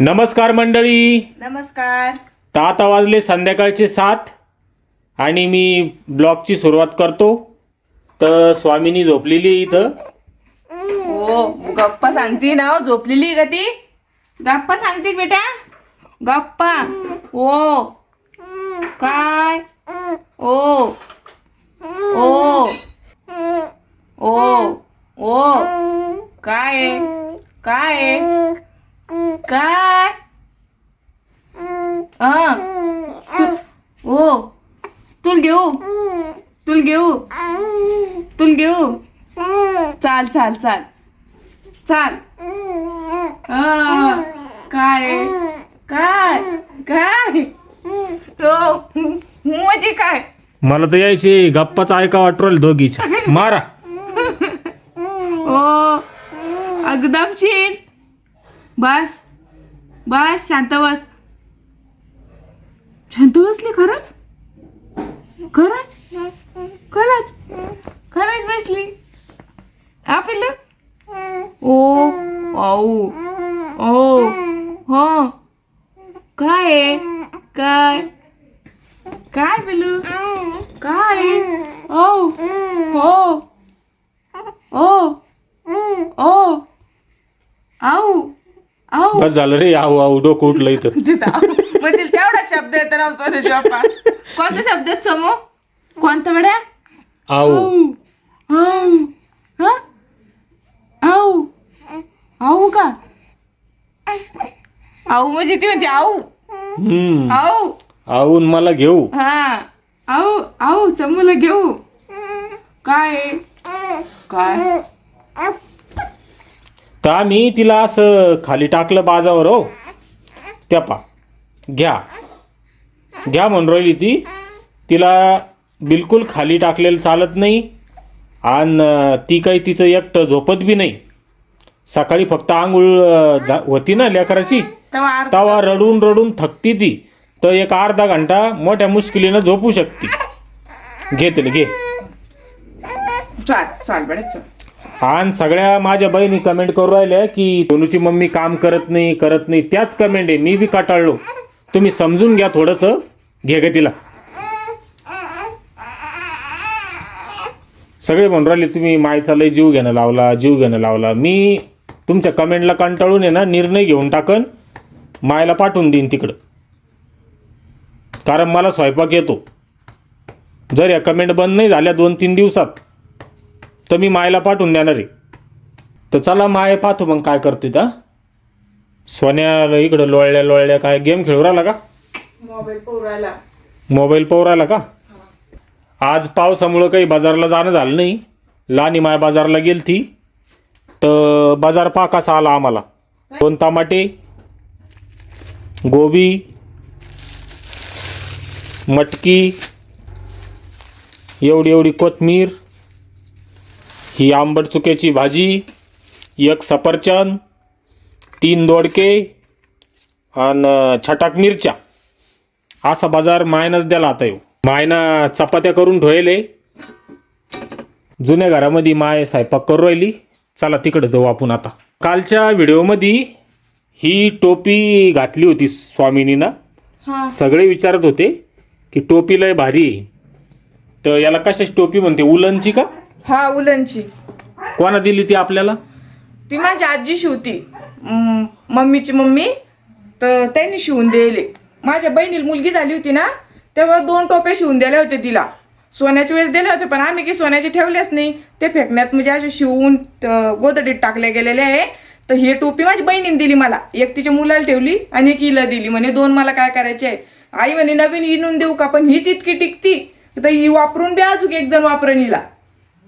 नमस्कार मंडळी. नमस्कार. तर आता वाजले संध्याकाळचे सात आणि मी ब्लॉगची सुरुवात करतो. तर स्वामिनी झोपलेली आहे इथं. हो गप्पा सांगते ना हो, झोपलेली का ती? गप्पा सांगते का बेटा? गप्पा. ओ. काय? ओ. ओ. ओ. ओ. काय आहे? काय आहे? काय? ओ. तुल घेऊ. तुल घेऊ. तुल घेऊ. चाल चाल चाल. चाल. काय? काय? काय? तो म्हणजे काय? मला तर यायचे गप्पाच ऐका वाटरोल दोघीच्या मारा. ओ. एकदम छीन बस. बस शांत बस. शांत बसली खरंच? खरंच? खरंच? खरंच बसली. आपलं ओ आऊ. ओ हो. काय आहे? काय? काय पिलू काय? ओ हो. ओ ओ. आऊ. आऊ. बस झालं रे आऊ आऊ डोकं उठलं इथं. तिचा म्हणजे तेवढा शब्द आहे तर सोनेश बाप्पा कोणता शब्द आहेत समो? कोणता वड्या? आऊ. आऊ. आऊ. हा? आऊ. आऊ का? आऊ म्हणजे ती म्हणते आऊ. हम्म. आऊ. आऊन मला घेऊ. हा. आऊ आऊ चमूला घेऊ. काय? आहे? काय? तर आम्ही तिला असं खाली टाकलं बाजावर हो. त्या पा घ्या. घ्या म्हणून राहिली ती. तिला बिलकुल खाली टाकलेलं चालत नाही. आणि ती काही तिचं एकटं झोपत बी नाही. सकाळी फक्त आंघोळ जा होती ना लेकराची? तवा रडून रडून थकती ती. तर एक अर्धा घंटा मोठ्या मुश्किलीनं झोपू शकते. घे तिला घे. चाल चाल बेटा चल. आणि सगळ्या माझ्या बहिणी कमेंट करू राहिल्या की सोनूची मम्मी काम करत नाही करत नाही. त्याच कमेंट आहे. मी बी काटाळलो. तुम्ही समजून घ्या थोडंसं. घे ग तिला. सगळे म्हणून राहिले तुम्ही मायचा लय जीव घेणं लावला जीव घेणं लावला. मी तुमच्या कमेंटला कंटाळून आहे ना निर्णय घेऊन टाकन मायला पाठवून देईन तिकडं. कारण मला स्वयंपाक येतो. जर या कमेंट बंद नाही झाल्या दोन तीन दिवसात तर मी मायला पाठवून देणार आहे. तर चला माय पाहतो मग काय करते त्या सोन्या इकडं लोळल्या लोळल्या काय गेम खेळू राहिला का? मोबाईल पोराला मोबाईल पाहू राहिला का? आज पावसामुळं काही बाजारला जाणं झालं नाही. लहानी माय बाजारला गेलती. तर बाजार पहा कसा आला आम्हाला. दोन टमाटे गोबी मटकी एवढी एवढी कोथमीर ही आंबट चुक्याची भाजी एक सफरचंद तीन दोडके आणि छटाक मिरच्या. असा बाजार मायनच द्याला आता येऊ. मायना चपात्या करून ठेवले. जुन्या घरामध्ये माय स्वयंपाक करू राहिली. चला तिकडं जाऊ आपण आता. कालच्या व्हिडिओमध्ये ही टोपी घातली होती स्वामिनीना. सगळे विचारत होते की टोपी लय भारी तर याला कशाची टोपी म्हणते? उलनची का? हा उलनची. कोणा दिली ती आपल्याला? ती माझी आजी शिवती म- मम्मीची मम्मी तर त्यांनी शिवून दिले. माझ्या बहिणीला मुलगी झाली होती ना तेव्हा दोन टोप्या शिवून दिल्या होत्या तिला. सोन्याच्या वेळेस दिले होते पण आम्ही काही सोन्याचे ठेवलेच नाही. ते फेकण्यात म्हणजे असे शिवून गोदडीत टाकले गेलेले आहे. तर ही टोपी माझी बहिणीने दिली मला. एक तिच्या मुलाला ठेवली आणि एक हिला दिली. म्हणे दोन मला काय करायचे आहे? आई म्हणे नवीन इनून देऊ का? पण हीच इतकी टिकती. तर ही वापरून बी अजून एक जण वापरून हिला.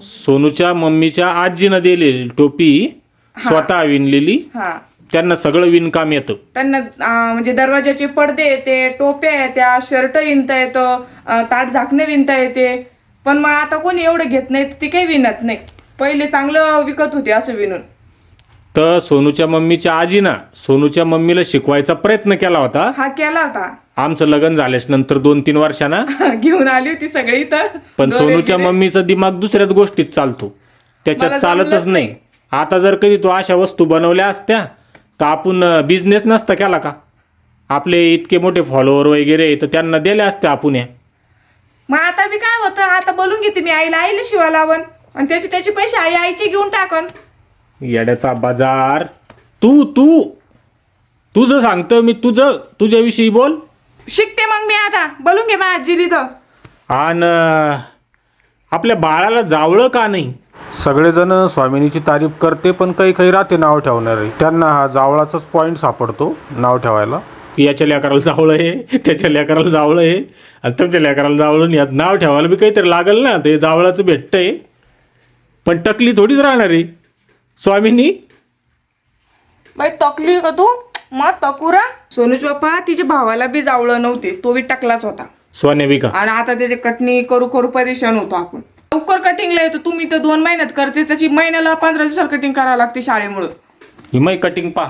सोनूच्या मम्मीच्या आजीनं दिलेली टोपी स्वतः विणलेली. हा. त्यांना सगळं विणकाम येतं. त्यांना अं, म्हणजे दरवाजाचे पडदे येते टोप्या येत्या शर्ट विणता येतं अं, ताट झाकणे विणता येते. पण मग आता कोणी एवढं घेत नाही ती काही विणत नाही. पहिले चांगलं विकत होते असं विणून. तर सोनूच्या मम्मीच्या आजीना सोनूच्या मम्मीला शिकवायचा प्रयत्न केला होता. हा केला होता. आमचं लग्न झाल्यास नंतर दोन तीन वर्षांना. घेऊन आली होती सगळी तर. पण दोरे सोनूच्या बिरे. मम्मीचा दिमाग दुसऱ्याच गोष्टीत चालतो. त्याच्यात मला चालतच जमलंच नाही. आता जर कधी तू अशा वस्तू बनवल्या असत्या तर आपण बिझनेस नसता केला का? आपले इतके मोठे फॉलोअर वगैरे तर त्यांना दिले असते आपण या. मग आता बी काय होतं? आता बोलून घेते मी आईला. आईला शिवा लावन आणि त्याचे त्याचे पैसे आई आईचे घेऊन टाकन येड्याचा बाजार. तू तू. तुझं सांगतो मी. तुझं तुझ्याविषयी बोल. शिकते मग मी आता. बोलून घे माझ्या आजीली तर आणि आपल्या बाळाला जावळं का नाही? सगळेजण स्वामिनीची तारीफ करते पण काही काही राहते नाव ठेवणारे. त्यांना हा जावळाचाच पॉईंट सापडतो नाव ठेवायला. याच्या लेकराला जावळं आहे त्याच्या लेकराला जावळं आहे आणि तुमच्या लेकराला जावळं नाही आता नाव ठेवायला बी काहीतरी लागल ना ते जावळाचं भेटतंय. पण टकली थोडीच राहणार आहे. स्वामींनी? बाई तकली का तू? मग तकुरा? सोनूच बाप्पा तिच्या भावाला बी जावलं नव्हते. तो बी टकलाच होता. सोन्या बिका आणि आता त्याची कटणी करू करू परेशान होतो आपण. लवकर कटिंगला येतो. तुम्ही तर दोन महिन्यात करते. त्याची महिन्याला पंधरा दिवसाला कटिंग करावं लागते शाळेमुळं. हिमय कटिंग पा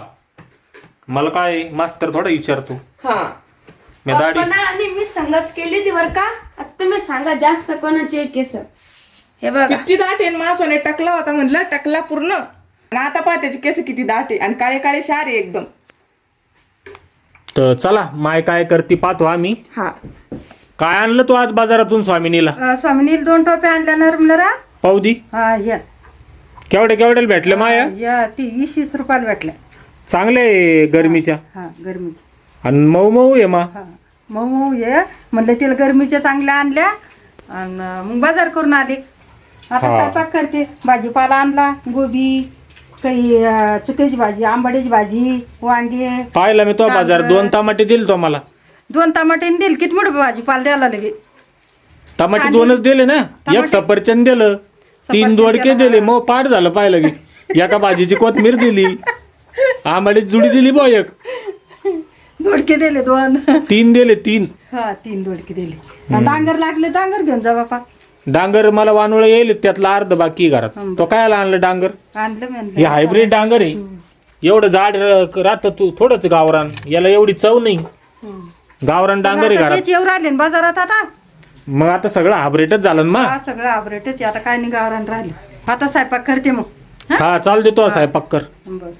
मला काय मास्तर थोडा विचारतो हा. मी दाढी आणि मी संघच केली ती बर का? आता तुम्ही सांगा जास्त कोणाचे केस? हे बघा. किती दाट आहे मासोने टकला होता म्हणलं टकला पूर्ण. आणि आता पहा त्याचे केस किती दाट आहे. आणि काळे काळे शार आहे एकदम. तर चला माय काय करते पाहतो आम्ही. हा. काय आणलं तू आज बाजारातून स्वामिनीला अ, स्वामिनीला दोन टोप्या आणल्या नरमनरा पाऊदी हा या केवढे केवढ्याला भेटले माया? या ती वीस वीस रुपयाला भेटल्या. चांगले आहे गरमीच्या. हा आणि मऊ मऊ आहे मा. हा मग मग ये म्हणलं तिला गरमीच्या चांगल्या आणल्या. आणि मग बाजार करून आले. आता. स्वयंपाक करते. भाजीपाला आणला गोबी. काही अ, चुक्याची भाजी आंबाड्याची भाजी वांगे. पाहिला मी तो बाजार. दोन टमाटे दिले तो मला. दोन टमाटे दिल. किती मोठं भाजीपाला द्यायला लगे टमाटे दोनच दिले ना? एक सफरचंद दिलं तीन दोडके दिले मग पाठ झालं पाहिलं की. एका भाजीची कोथमीर दिली. आंबाडीची जुडी दिली बा एक. दोडके दिले दोन. तीन दिले तीन. हा तीन दोडके दिले. आणि डांगर लागले डांगर घेऊन जा बापा. डांगर मला वानोळ येईल त्यातला अर्ध बाकी आहे घरात. तो काय आणलं डांगर? आणलं हे हायब्रिड डांगर आहे. एवढं जाड राहतं तू थोडंच गावरान. याला एवढी चव नाही. गावरान डांगर आहे घरात. तेच येऊ राहिले ना बाजारात आता. मग आता सगळं हायब्रिडच झालं ना मा. हा सगळं आवरेटच आता काय नाही गावरान राहिले. आता स्वयंपाक करते मग. हा? चाल देतो स्वयंपाक कर. बर.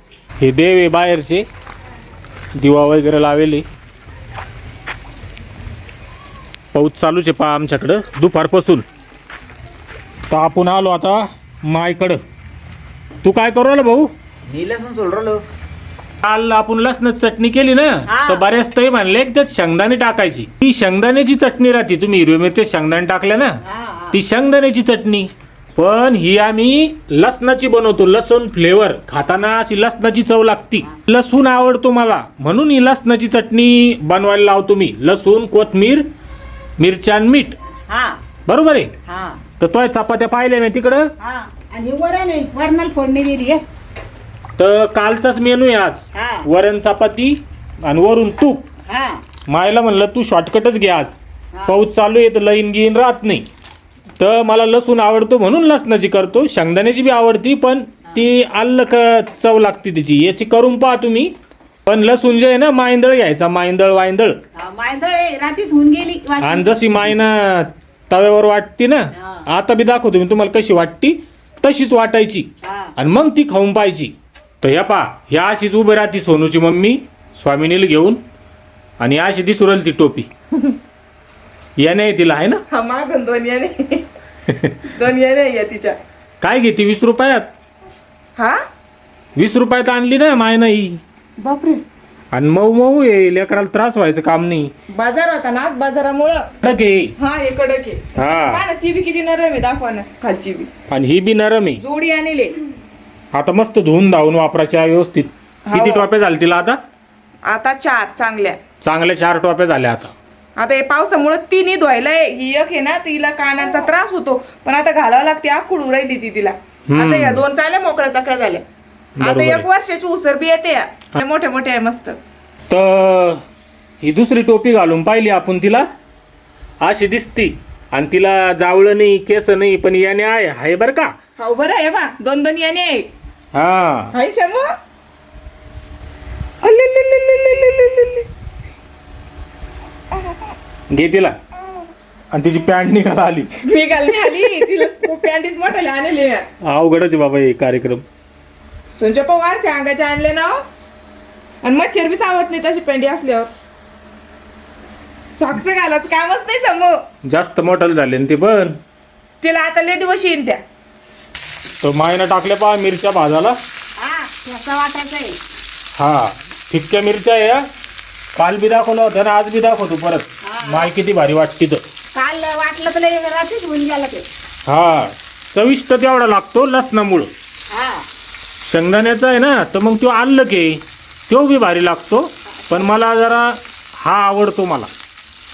हे देव आहे बाहेरचे. दिवा वगैरे लावेले. पाऊस चालूच आहे पा आमच्याकडं. दुपारपासून. तर आपण आलो आता मायकडं. तू काय करू राहिला भाऊ? मी लसूण राहिलो. काल आपण लसण चटणी केली ना तर बऱ्याच तरी म्हणले की त्यात शेंगदाणे टाकायची. ती शेंगदाण्याची चटणी राहते तुम्ही हिरवे मिरचे शेंगदाणे टाकले ना ती शेंगदाण्याची चटणी. पण ही आम्ही लसणाची बनवतो लसूण फ्लेवर खाताना अशी लसणाची चव लागती. लसूण आवडतो मला. म्हणून ही लसणाची चटणी बनवायला लावतो मी लसूण कोथमीर मिरच्या मीठ. बरोबर आहे? तर तो चपात्या पाहिल्या मी तिकडं. हा आणि वरण आहे वरणाला फोडणी दिली आहे. तर कालचाच मेनू आहे आज. वरण चपाती आणि वरून तूप. हा. मायला म्हणलं तू शॉर्टकटच घे आज. पाऊस चालू आहे तर लईन गिन राहत नाही. तर मला लसूण आवडतो म्हणून लसणाची करतो. शेंगदाण्याची बी आवडती पण ती आल्ल क चव लागते तिची. याची करून पहा तुम्ही. पण लसूण जे आहे ना मायंदळ घ्यायचा मायंदळ वायंदळ. मायदळ रात्रीच होऊन गेली आणि जशी मायना तव्यावर वाटते ना? आता बी दाखवतो मी तुम्हाला कशी वाटती. तशीच वाटायची. आणि मग ती खाऊन पाहायची. तर ह्या पा ह्या अशीच उभी राहती सोनूची मम्मी स्वामिनीला घेऊन. आणि अशी दिसुरल ती टोपी. याने तिला आहे ना? हा मागून दोन याने. दोन याने आहे या तिच्या. काय घेते? वीस रुपयात? हा? वीस रुपयात आणली ना माय नाही बापरे. आणि मऊ मऊ आहे लेकराला त्रास व्हायचं काम नाही. बाजार होता ना आज बाजारामुळं? कडक आहे. हा हे कडक आहे. हा. पहा ना ती बी किती नरम आहे दाखवा ना खालची बी. आणि ही बी नरम आहे. जोडी आणले. आता मस्त धुवून धावून वापरायच्या व्यवस्थित. किती टोप्या झाल्या तिला आता? आता चार चांगल्या. चांगल्या चार टोप्या झाल्या आता. आता हे पावसामुळे तिन्ही धुवायला आहे. ही एक आहे ना तिला कानाचा त्रास होतो. पण आता घालावं लागते आखुडू राहिली ती तिला. आता या दोन चांगल्या मोकळ्या चाकळ्या झाल्या. आता बरोबर एक आहे. वर्षाची उसर बी येते या. मोठ्या मोठ्या आहे मस्त. तर ही दुसरी टोपी घालून पाहिली आपण तिला. अशी दिसती. आणि तिला जावळं नाही केस नाही पण याने आहे. हाय बरं का? हो बरं आहे बा. दोन दोन याने आहे. हा. हाय शमू घे तिला आणि तिची पॅन्ट निघाला आली मी घालली आली तिला पॅन्टीस मोठ्याला आणले अवघडच आहे बाबा हे कार्यक्रम सोनच्या पवार त्या अंगाच्या आणले ना. आणि मच्छर बी सावत नाही तशी पेंडी असल्यावर. सॉक्स घालायचं कामच नाही समो. जास्त मोठं झाले ना ते पण. तिला आता लय दिवस येईन त्या. तर मायनं टाकल्या पहा मिरच्या भाजाला. हा ठेचा वाटायचा आहे. हा फिक्क्या मिरच्या आहे. काल बी दाखवलं होतं ना आज बी दाखवतो परत. माय किती भारी वाटते तर. काल वाटलं तर रात्रीच होऊन गेला ते. हा चविष्ट तेवढा लागतो लसणामुळं. शेंगदाण्याचा आहे ना तर मग तो आल्लं की तो बी भारी लागतो. पण मला जरा हा आवडतो मला.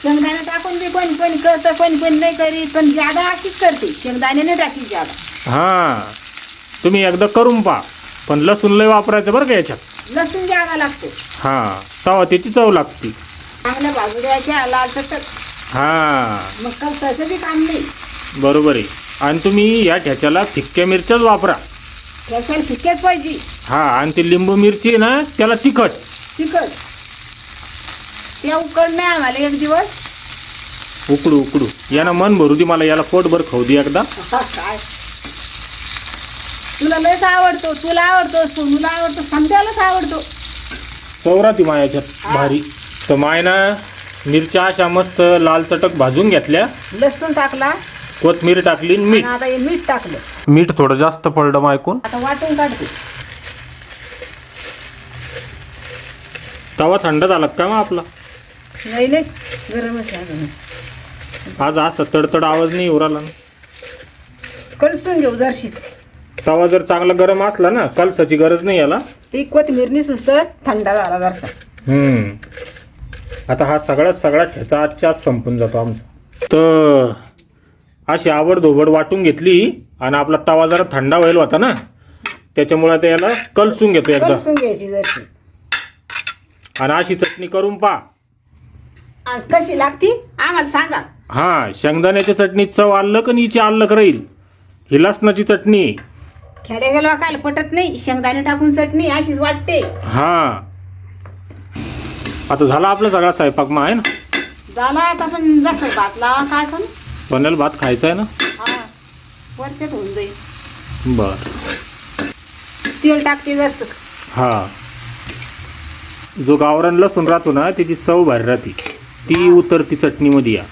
शेंगदाणे टाकून बी कोणी कोणी करतं कोणी कोणी नाही करीत पण जादा अशीच करते. शेंगदाणे नाही टाकली जादा. हा तुम्ही एकदा करून पहा. पण लसूण लय वापरायचं बरं का याच्यात. लसूण जादा लागतो. हा तवा त्याची चव लागते. चांगल्या भाजू द्यायच्या लाल तर हा. मग कसायचं बी काम नाही. बरोबर आहे. आणि तुम्ही या ठ्याच्याला फिक्क्या मिरच्याच वापरा. पाहिजे. हा आणि ती लिंबू मिरची आहे ना त्याला तिखट. तिखट. त्या उकड नाही आम्हाला एक दिवस. उकडू उकडू. यानं मन भरू दे मला याला पोटभर खाऊ दे एकदा. काय? तुला लयच आवडतो तुला आवडतो सोनूला आवडतो समजायलाच आवडतो. चौरा ती मायाच्यात भारी. तर मायना मिरच्या अशा मस्त लाल चटक भाजून घेतल्या. लसूण टाकला. कोथमीर टाकली आणि मीठ. आणि आता हे मीठ टाकलं. मीठ थोडं जास्त पडलं मायकून. आता वाटून काढते. तवा थंड झाला का मग आपला? नाही नाही. गरमच आहे अजून. आज असं तडतड आवाज नाही उराला ना. कलसून घेऊ जरशी. तवा जर चांगला गरम असला ना कलसाची गरज नाही याला. ती कोथिंबीर सुस्त थंडा झाला जरसा. हम्म. आता हा सगळा सगळा ठेचा आजच्या आज संपून जातो आमचा. तर अशी आवड धोबड वाटून घेतली आणि आपला तवा जरा थंडा व्हायला होता ना त्याच्यामुळे आता याला कलसून घेतो एकदा. कलसून घ्यायची जरशी. आणि अशी चटणी करून पा आज कशी लागती? आम्हाला सांगा. हा शेंगदाण्याच्या चटणीत चव आलं का हिची आल्लक राहील. ही लसणाची चटणी. खेड्या लोकायला पटत नाही शेंगदाणे टाकून चटणी अशीच वाटते. हा. आता झाला आपला सगळा स्वयंपाक मग आहे ना? झाला आता पण जसं भात लावा काय पण. सोन्याला भात खायचा आहे ना? हा वरच्यात होऊन जाईल. बर. तेल टाकते जरसं हा. जो गावरान लसूण राहतो ना त्याची चव भारी राहते. ती उतरती चटणीमध्ये या.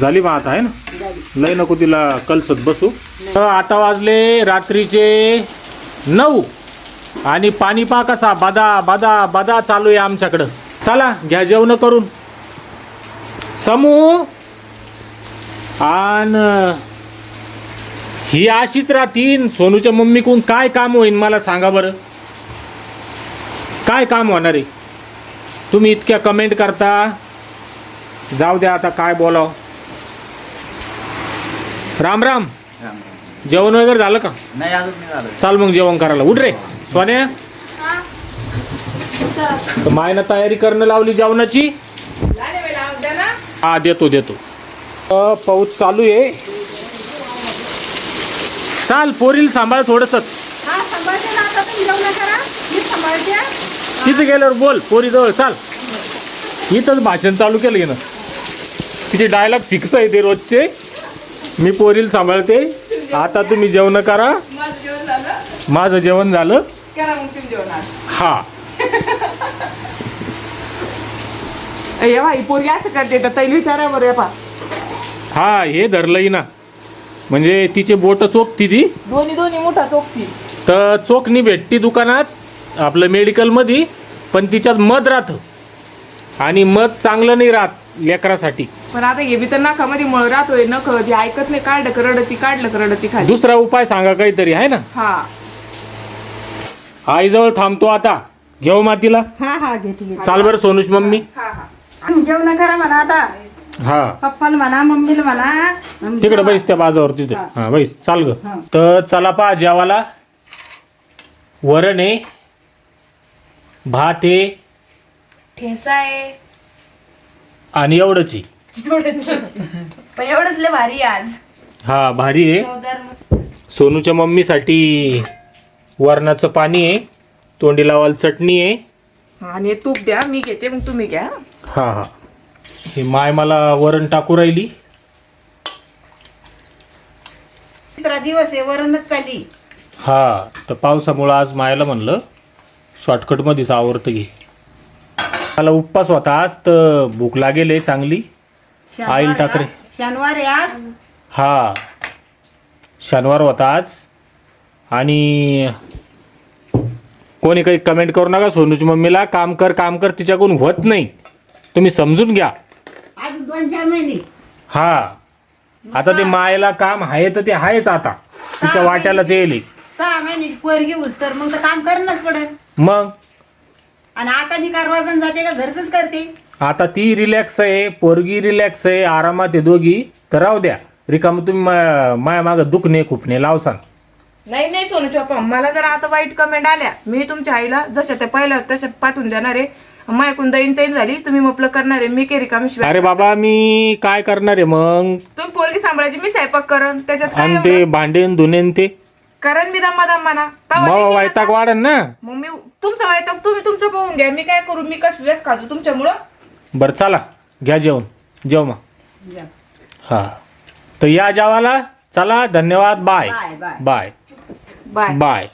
झाली मग आता आहे ना? झाली. लय नको तिला कलसत बसू. तर आता वाजले रात्रीचे नऊ. आणि पाणी पा कसा? बदा बदा बदा चालू आहे आमच्याकडं. चला घ्या जेवण करून. समू आणि ही अशीच राहतीन सोनूच्या मम्मीकडून काय काम होईन मला सांगा बरं. काय काम होणार आहे? तुम्ही इतक्या कमेंट करता. जाऊ द्या आता काय बोलाव. राम राम. जेवण वगैरे झालं का? नाही अजून नाही झालं. चाल मग जेवण करायला. उठ रे सोन्या. तर मायनं तयारी करणं लावली जेवणाची. हा देतो देतो. पाऊस चालू आहे. चाल पोरील सांभाळ थोडस. हा तिथं गेल्यावर बोल पोरी जवळ चाल. इथंच भाषण चालू केलं गेलं तिचे डायलॉग फिक्स आहे ते रोजचे. मी पोरील सांभाळते. आता तुम्ही जेवण करा. माझं जेवण झालं. हा. ये भाई पोरगी असं करते तर तैली विचारा बरं पा हा हे धरलंही ना. म्हणजे तिचे बोट चोखती ती. दोन्ही दोन्ही मोठा चोखती. तर चोखणी भेटती दुकानात आपलं मेडिकलमध्ये पण तिच्यात मध राहतं. आणि मध चांगलं नाही राहत लेकरासाठी. पण आता हे बी तर नाकामध्ये मळ राहतोय नख ती ऐकत नाही काढलं का रडती काढलं का रडती खाली. दुसरा उपाय सांगा काहीतरी आहे ना? हा. आईजवळ थांबतो आता. घेऊ मातीला? हा हा घेते घेते. चाल बरं सोनुष मम्मी. हा हा जेवण करा म्हणा आता. हा. पप्पाला म्हणा मम्मीला म्हणा. तिकडे बैस त्या बाजावर तिथे. हा. बैस. चाल ग. तर चला पा जेवाला वरण आहे भात आहे ठेसा आहे आणि एवढंच. आहे पण एवढंच लय भारी आहे आज. हा भारी आहे. चवदार मस्त. सोनूच्या मम्मीसाठी वरणाचं पाणी आहे. तोंडी लावाल चटणी आहे. हा, आणि तूप द्या मी घेते मग तुम्ही घ्या. हा हा. हे माय मला वरण टाकू राहिली. तिसरा दिवस आहे वरूनच चाली. हा तर पावसामुळं आज मायला म्हणलं शॉर्टकटमध्येच आवडतं घे. मला उपवास होता आज तर भूक लागेल आहे चांगली. आईल टाकरे शनिवार आहे आज? हा शनिवार होता आज. आणि कोणी काही कमेंट करू नका सोनूची मम्मीला काम कर काम कर तिच्याकडून होत नाही. तुम्ही समजून घ्या. दोन चार महिने. हा. आता ते मायला काम आहे तर ते आहेच आता. तिच्या वाट्यालाच येईल सहा महिन्याची पोरगी होस तर मग तर काम करणंच पडेल मग? आणि आता मी कारवाजन जाते का घरच करते? आता ती रिलॅक्स आहे पोरगी रिलॅक्स आहे आरामात आहे दोघी. तर राहू द्या. रिकाम तुम्ही मा- माया मागं दुखणे खुपणे लावसान नाही. नाही सोनू चोपा मला जर आता वाईट कमेंट आल्या. मी तुमच्या आईला जशा त्या पहिल्या तशा पाठवून देणार आहे. माझ्याकडून दैन चैन झाली तुम्ही मपलं करणार आहे मी के रिकामी शिवाय अरे बाबा मी काय करणार आहे मग? तुम्ही पोरगी सांभाळायची मी स्वयंपाक करण त्याच्यात काय आणि ते भांडेन धुनेन ते? करण मी दम्मा दम्माना तवा मग नाही केलं वैताग तर- वाढन ना? मग मी तुमचा वैताग तुम्ही तुमचं पाहून घ्या. मी काय करू मी कसल्याच खातो तुमच्यामुळं? बरं चला घ्या जेवण. जेव मग. हा. तर या जेवाला चला धन्यवाद बाय. बाय. बाय. बाय.